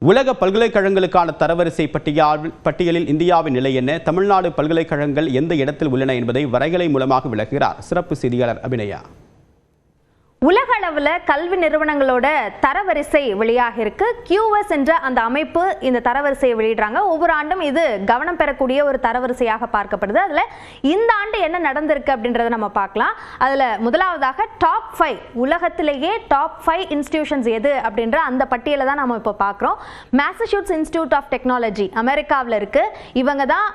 உலக பல்கலைக்கழகங்களுக்கான தரவரிசை பட்டியல் பட்டியலில் இந்தியாவின் நிலை என்ன? தமிழ்நாடு பல்கலைக்கழகங்கள் எந்த இடத்தில் உள்ளன என்பதை வரைகலை மூலமாக விளக்குகிறார் சிறப்பு செய்தியாளர் அபிநயா. உலக அளவில் கல்வி நிறுவனங்களோட தரவரிசை வெளியாக இருக்கு. கியூஎஸ் என்ற அந்த அமைப்பு இந்த தரவரிசையை வெளியிடுறாங்க. ஒவ்வொரு ஆண்டும் இது கவனம் பெறக்கூடிய ஒரு தரவரிசையாக பார்க்கப்படுது. அதில் இந்த ஆண்டு என்ன நடந்திருக்கு அப்படின்றத நம்ம பார்க்கலாம். அதில் முதலாவதாக டாப் ஃபைவ் உலகத்திலேயே டாப் ஃபைவ் இன்ஸ்டிடியூஷன்ஸ் எது அப்படின்ற அந்த பட்டியலை தான் நம்ம இப்போ பார்க்குறோம். மேசச்சூட்ஸ் இன்ஸ்டியூட் ஆஃப் டெக்னாலஜி அமெரிக்காவில் இருக்கு. இவங்க தான்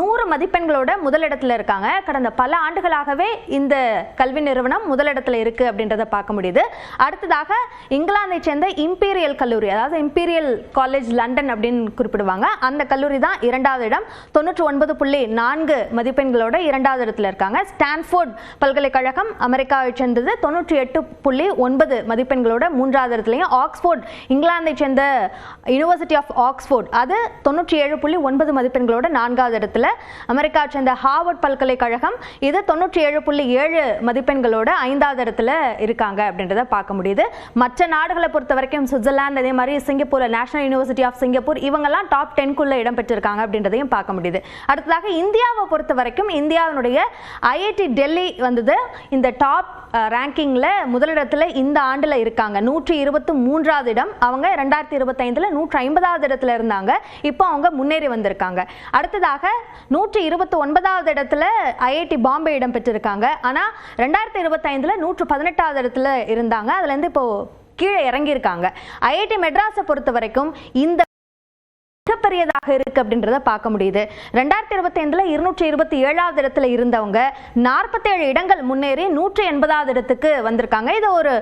நூறு மதிப்பெண்களோட முதலிடத்தில் இருக்காங்க. கடந்த பல ஆண்டுகளாகவே இந்த கல்வி நிறுவனம் முதலிடத்துல இருக்கு அப்படின்றத பார்க்க முடியுது. அடுத்ததாக இங்கிலாந்தை சேர்ந்த இம்பீரியல் கல்லூரி அதாவது இம்பீரியல் காலேஜ் லண்டன் அப்படின்னு குறிப்பிடுவாங்க. அந்த கல்லூரி தான் இரண்டாவது இடம். தொண்ணூற்றி ஒன்பது புள்ளி நான்கு மதிப்பெண்களோட இரண்டாவது இடத்துல இருக்காங்க. ஸ்டான்ஃபோர்ட் பல்கலைக்கழகம் அமெரிக்காவை சேர்ந்தது. தொண்ணூற்றி எட்டு புள்ளி ஒன்பது மதிப்பெண்களோட மூன்றாவது இடத்துலையும் ஆக்ஸ்போர்ட் இங்கிலாந்தை சேர்ந்த யுனிவர்சிட்டி ஆஃப் ஆக்ஸ்போர்ட் அது தொண்ணூற்றி ஏழு புள்ளி ஒன்பது மதிப்பெண்களோட நான்காவது இடத்துல. அமெரிக்காவை சேர்ந்த ஹார்வர்ட் பல்கலைக்கழகம் இது தொண்ணூற்றி ஏழு புள்ளி ஏழு மதிப்பெண்களோட ஐந்தாவது இடத்துல இருக்காங்க அப்படின்றத பார்க்க முடியுது. மற்ற நாடுகளை பொறுத்த வரைக்கும் சுவிட்சர்லாந்து அதே மாதிரி Singapore national university of Singapore இவங்கெல்லாம் டாப் டென்குள்ளே இடம் பெற்றிருக்காங்க அப்படின்றதையும் பார்க்க முடியுது. அடுத்ததாக இந்தியாவை பொறுத்த வரைக்கும் இந்தியாவினுடைய ஐஐடி டெல்லி வந்தது. இந்த டாப் ரேங்கிங்கில் முதலிடத்தில் இந்த ஆண்டில் இருக்காங்க. நூற்றி இருபத்தி மூன்றாவது இடம். அவங்க ரெண்டாயிரத்தி இருபத்தைந்தில் நூற்றி ஐம்பதாவது இடத்துல இருந்தாங்க. இப்போ அவங்க முன்னேறி வந்திருக்காங்க. அடுத்ததாக நூற்றி இருபத்தி ஒன்பதாவது இடத்துல ஐஐடி பாம்பே இடம் பெற்றிருக்காங்க. ஆனால் ரெண்டாயிரத்தி இருபத்தைந்தில் நூற்று பதினெட்டாவது இடத்துல இருந்தாங்க. அதுலேருந்து இப்போ கீழே இறங்கியிருக்காங்க. ஐஐடி மெட்ராஸை பொறுத்த வரைக்கும் இந்த மிகப்பெரியதாக இருக்கு அப்படின்றத பார்க்க முடியுது. ரெண்டாயிரத்தி இருபத்தி ஐந்துல இருநூற்றி இருபத்தி ஏழாவது இடத்துல இருந்தவங்க நாற்பத்தேழு இடங்கள் முன்னேறி நூற்றி எண்பதாவது இடத்துக்கு வந்திருக்காங்க. இது ஒரு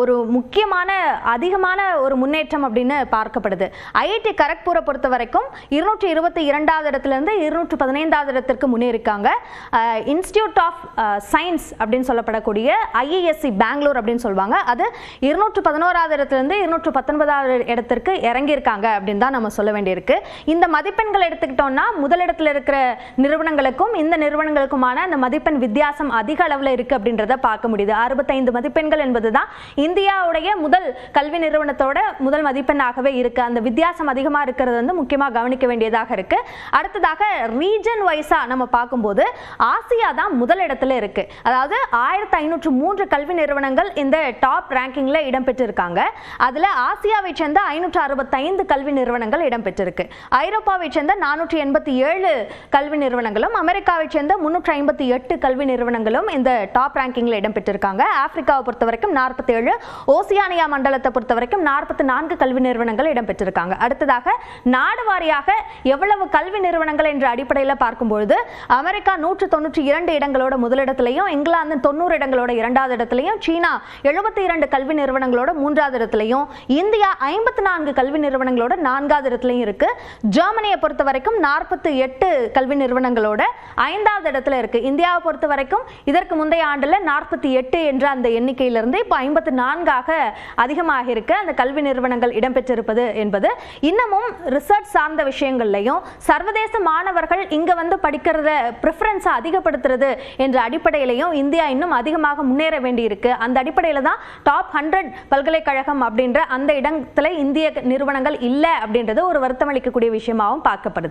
ஒரு முக்கியமான அதிகமான ஒரு முன்னேற்றம் அப்படின்னு பார்க்கப்படுது. ஐஐடி கரக்பூரை பொறுத்த வரைக்கும் இருநூற்றி இருபத்தி இரண்டாவது இடத்துலேருந்து இருநூற்றி பதினைந்தாவது இடத்திற்கு முன்னேறிக்காங்க இன்ஸ்டியூட் ஆஃப் சயின்ஸ் அப்படின்னு சொல்லப்படக்கூடிய ஐஏஎஸ்சி பெங்களூர் அப்படின்னு சொல்லுவாங்க. அது இருநூற்று பதினோராவது இடத்துலேருந்து இருநூற்று பத்தொன்பதாவது இடத்திற்கு இறங்கியிருக்காங்க அப்படின்னு தான் நம்ம சொல்ல வேண்டியிருக்கு. இந்த மதிப்பெண்கள் எடுத்துக்கிட்டோம்னா முதலிடத்துல இருக்கிற நிறுவனங்களுக்கும் இந்த நிறுவனங்களுக்குமான அந்த மதிப்பெண் வித்தியாசம் அதிக அளவில் இருக்கு அப்படின்றத பார்க்க முடியுது. அறுபத்தைந்து மதிப்பெண்கள் என்பதுதான் இந்தியாவுடைய முதல் கல்வி நிறுவனத்தோட முதல் மதிப்பெண்ணாகவே இருக்கு. அந்த வித்தியாசம் அதிகமாக இருக்கிறது வந்து முக்கியமாக கவனிக்க வேண்டியதாக இருக்கு. அடுத்ததாக ரீஜன் வைஸா நம்ம பார்க்கும்போது ஆசியா தான் முதலிடத்துல இருக்கு. அதாவது ஆயிரத்தி ஐநூற்று மூன்று கல்வி நிறுவனங்கள் இந்த டாப் ரேங்கிங்ல இடம்பெற்றிருக்காங்க. அதுல ஆசியாவை சேர்ந்த ஐநூற்று அறுபத்தைந்து கல்வி நிறுவனங்கள் இடம்பெற்றிருக்கு. ஐரோப்பாவை சேர்ந்த நானூற்றி எண்பத்தி ஏழு கல்வி நிறுவனங்களும் அமெரிக்காவை சேர்ந்த முன்னூற்றி ஐம்பத்தி எட்டு கல்வி நிறுவனங்களும் இந்த டாப் ரேங்கிங்ல இடம்பெற்றிருக்காங்க ஆப்பிரிக்காவை பொறுத்த வரைக்கும் நாற்பத்தி ஏழு ஓசியானியா மண்டலத்தை பொறுத்த வரைக்கும் நாற்பத்தி நான்கு கல்வி நிறுவனங்கள் இடம்பெற்றிருக்காங்க அடுத்ததாக நாடு வாரியாக எவ்வளவு கல்வி நிறுவனங்கள் என்ற அடிப்படையில் பார்க்கும்பொழுது அமெரிக்கா நூற்று தொண்ணூற்றி இரண்டு இடங்களோட முதலிடத்திலையும் இங்கிலாந்து தொண்ணூறு இடங்களோட இரண்டாவது இடத்திலையும் சீனா எழுபத்தி இரண்டு கல்வி நிறுவனங்களோட மூன்றாவது இடத்திலையும் இந்தியா ஐம்பத்தி நான்கு கல்வி நிறுவனங்களோட நான்காவது இடத்துலையும் இருக்கு. ஜெர்மனியை பொறுத்த வரைக்கும் நாற்பத்தி எட்டு கல்வி நிறுவனங்களோட ஐந்தாவது இடத்துல இருக்கு. இந்தியாவை பொறுத்த வரைக்கும் இதற்கு முந்தைய ஆண்டுல நாற்பத்தி எட்டு என்ற அந்த எண்ணிக்கையிலிருந்து இப்போ ஐம்பத்தி நான்காக அதிகமாக இருக்க அந்த கல்வி நிறுவனங்கள் இடம்பெற்றிருப்பது என்பது. இன்னமும் ரிசர்ச் சார்ந்த விஷயங்கள்லையும் சர்வதேச மாணவர்கள் இங்க வந்து படிக்கிறத ப்ரிஃபரன்ஸை அதிகப்படுத்துறது என்ற அடிப்படையிலையும் இந்தியா இன்னும் அதிகமாக முன்னேற வேண்டியிருக்கு. அந்த அடிப்படையில் தான் டாப் ஹண்ட்ரட் பல்கலைக்கழகம் அப்படின்ற அந்த இடத்துல இந்திய நிறுவனங்கள் இல்லை அப்படின்றது ஒரு வைக்கக்கூடிய விஷயமாகவும் பார்க்கப்படுது.